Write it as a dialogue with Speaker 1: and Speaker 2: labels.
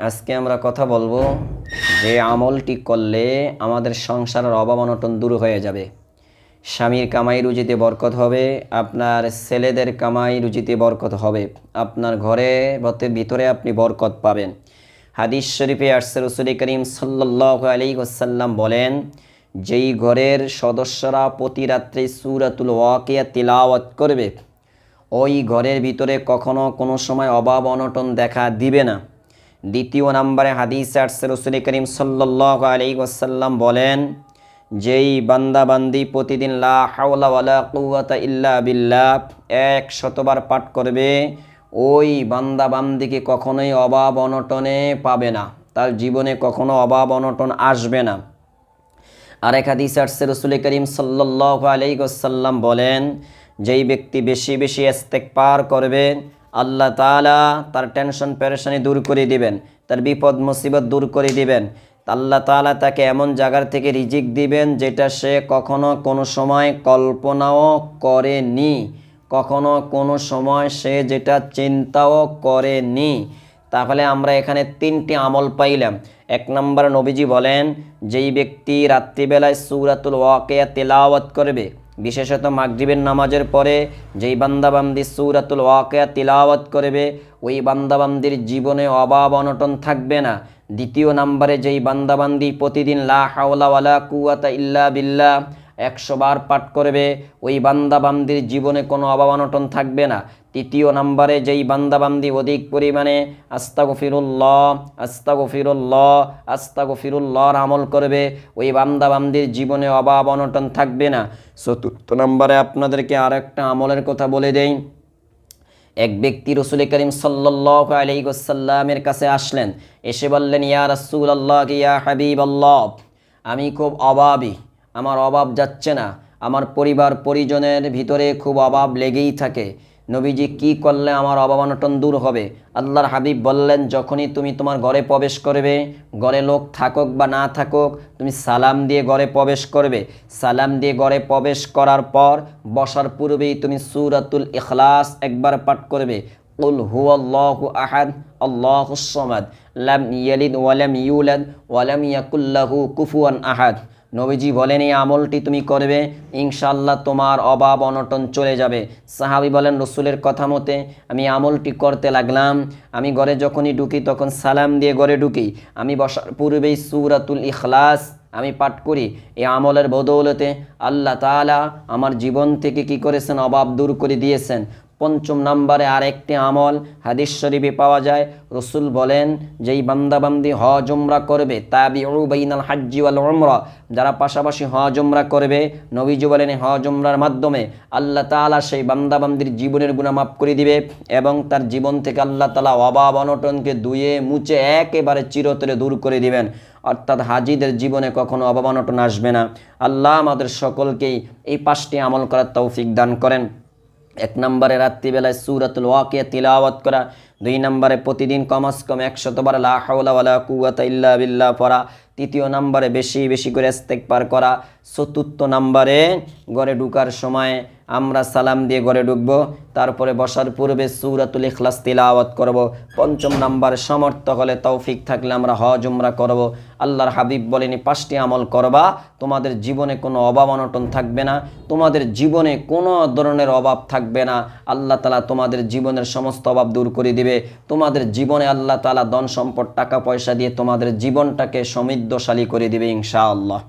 Speaker 1: আজকে আমরা কথা বলব যে আমলটি করলে আমাদের সংসারের অভাব অনটন দূর হয়ে যাবে। স্বামীর কামাই রুজিতে বরকত হবে, আপনার ছেলেদের কামাই রুজিতে বরকত হবে, আপনার ঘরে বতে ভিতরে আপনি বরকত পাবেন। হাদিস শরীফে আসছে রসুল করিম সাল্লাহ আলী ওসাল্লাম বলেন, যেই ঘরের সদস্যরা প্রতি রাত্রে সুরাতুল ওয়াকিয়া তিলাওয়াত করবে, ওই ঘরের ভিতরে কখনো কোনো সময় অভাব অনটন দেখা দিবে না। দ্বিতীয় নম্বরে হাদিস আসছে, রসুল করিম সাল্লাহ আলী ওসাল্লাম বলেন, যেই বান্দাবান্দি প্রতিদিন লা ইল্লা এক শতবার পাঠ করবে, ওই বান্দাবান্দিকে কখনোই অভাব অনটনে পাবে না, তার জীবনে কখনো অভাব অনটন আসবে না। আরেক হাদিস আসছে, রসুল করিম সাল্লাহ আলাইসাল্লাম বলেন, যেই ব্যক্তি বেশি বেশি এস্তেক পার করবে আল্লাহ তালা তার টেনশন, পেরেশানি দূর করে দিবেন, তার বিপদ, মুসিবত দূর করে দিবেন। আল্লাহ তালা তাকে এমন জায়গার থেকে রিজিক দিবেন যেটা সে কখনো কোনো সময় কল্পনাও করেনি। কখনো কোনো সময় সে যেটা চিন্তাও করেনি। তাহলে আমরা এখানে তিনটি আমল পাইলাম। এক নম্বর নবীজি বলেন, যেই ব্যক্তি রাত্রিবেলায় সুরাতুল ওয়াকিয়া তেলাওয়াত করবে বিশেষত মাগরিবের নামাজের পরে যেই বান্দাবান্দি সুরাতুল ওয়াকেয়া তিলাওয়াত করবে, ওই বান্দাবান্দির জীবনে অভাব অনটন থাকবে না। দ্বিতীয় নম্বরে যেই বান্দাবান্দি প্রতিদিন লা হাওলা ওয়ালা কুয়াতা ইল্লা বিল্লাহ একশো বার পাঠ করবে, ওই বান্দাবান্দির জীবনে কোনো অভাব অনটন থাকবে না। তৃতীয় নম্বরে, যেই বান্দাবান্দি অধিক পরিমাণে আস্তাগো ফিরুল্লাহ আস্তাগো ফিরুল্লাহ আস্তাগো ফিরুল্লাহর আমল করবে, ওই বান্দাবান্দির জীবনে অভাব অনটন থাকবে না। চতুর্থ নম্বরে আপনাদেরকে আর একটা আমলের কথা বলে দেই। এক ব্যক্তি রসুল করিম সাল্লাহ আলাইসাল্লামের কাছে আসলেন, এসে বললেন, ইয়া রসুল আল্লাহ ইয়া হাবিব আল্লাহ আমি খুব অভাবী আমার অভাব যাচ্ছে না। আমার পরিবার পরিজনের ভিতরে খুব অভাব লেগেই থাকে। নবীজি কি করলে আমার অভাব অনটন দূর হবে? আল্লাহর হাবিব বললেন, যখনই তুমি তোমার ঘরে প্রবেশ করবে, ঘরে লোক থাকুক বা না থাকুক, তুমি সালাম দিয়ে ঘরে প্রবেশ করবে। সালাম দিয়ে ঘরে প্রবেশ করার পর বসার পূর্বেই তুমি সুরাতুল ইখলাস একবার পাঠ করবে। উল হু আল্লাহ আহাদ আল্লাহ সমাদ। লাম ইয়ালিদ ওয়ালাম ইউলাদ ওয়ালাম ইয়াকুল্লাহু কুফুয়ান আহাদ। নবীজি বলেন এই আমলটি তুমি করবে ইনশাল্লাহ তোমার অভাব অনটন চলে যাবে। সাহাবি বলেন, রসুলের কথা মতে আমি আমলটি করতে লাগলাম। আমি ঘরে যখনই ঢুকি তখন সালাম দিয়ে ঘরে ঢুকি। আমি বসার পূর্বেই সুরাতুল ইখলাস আমি পাঠ করি। এই আমলের বদৌলতে আল্লাহ তালা আমার জীবন থেকে কি করেছেন? অভাব দূর করে দিয়েছেন। পঞ্চম নম্বরে আরেকটি আমল হাদিস শরীফে পাওয়া যায়। রসুল বলেন, যেই বান্দাবান্দি হজ উমরা করবে তাবি বাইনাল হাজ্জি ওয়াল উমরা। যারা পাশাপাশি হজ উমরা করবে, নবীজি বলেন হজ উমরার মাধ্যমে আল্লাহ তালা সেই বান্দাবান্দির জীবনের গুণা মাফ করে দিবে এবং তার জীবন থেকে আল্লাহ তালা অভাব অনটনকে ধুয়ে মুছে একেবারে চিরতরে দূর করে দিবেন। অর্থাৎ হাজিদের জীবনে কখনো অভাব অনটন আসবে না। আল্লাহ আমাদের সকলকেই এই পাঁচটি আমল করার তৌফিক দান করেন। এক নম্বরে রাত্রিবেলায় সুরাতুল ওয়াকিয়া তিলাওয়াত করা, দুই নম্বরে প্রতিদিন কমাস কম একশতবার লাহাউলা কুওয়াতা ইল্লা বিল্লা পড়া, তৃতীয় নম্বরে বেশি বেশি করে পার করা, চতুর্থ নম্বরে ঘরে ঢুকার সময় আমরা সালাম দিয়ে ঘরে ঢুকবো, তারপরে বসার পূর্বে সুরাতুল ইখলাস তিলাওয়াত করব। পঞ্চম নাম্বার, সমর্থ হলে তৌফিক থাকলে আমরা হজ, উমরা করব। আল্লাহর হাবিব বলেনি পাঁচটি আমল করবা, তোমাদের জীবনে কোনো অভাব অনটন থাকবে না, তোমাদের জীবনে কোনো ধরনের অভাব থাকবে না। আল্লাহ তালা তোমাদের জীবনের সমস্ত অভাব দূর করে দিবে। তোমাদের জীবনে আল্লাহ তালা ধন সম্পদ, টাকা পয়সা দিয়ে তোমাদের জীবনটাকে সমৃদ্ধশালী করে দিবে ইনশাআল্লাহ।